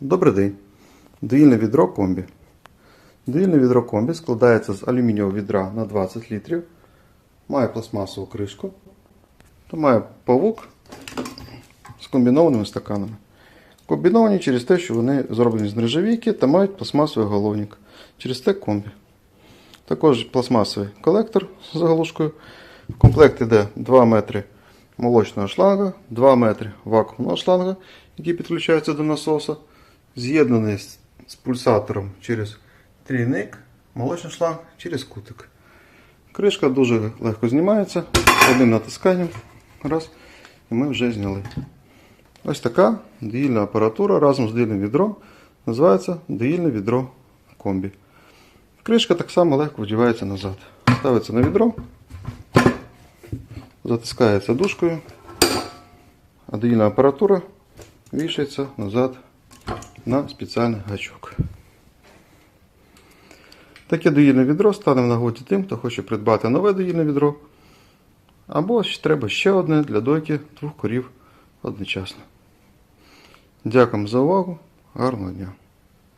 Добрий день. Доїльне відро комбі. Доїльне відро комбі складається з алюмінієвого відра на 20 літрів, має пластмасову кришку та має павук з комбінованими стаканами. Комбіновані через те, що вони зроблені з нержавійки та мають пластмасовий головник. Через те комбі. Також пластмасовий колектор з заглушкою. В комплект йде 2 метри молочного шланга, 2 метри вакуумного шланга, який підключається до насоса, з'єднаний з, пульсатором через трійник, молочний шланг через кутик. Кришка дуже легко знімається одним натисканням. Раз, і ми вже зняли. Ось така доїльна апаратура разом з доїльним відром називається доїльне відро комбі. Кришка так само легко вдівається назад. Ставиться на відро, затискається дужкою, а доїльна апаратура вішається назад на спеціальний гачок. Таке доїльне відро стане в нагоді тим, хто хоче придбати нове доїльне відро. Або треба ще одне для дойки двох корів одночасно. Дякуємо за увагу. Гарного дня!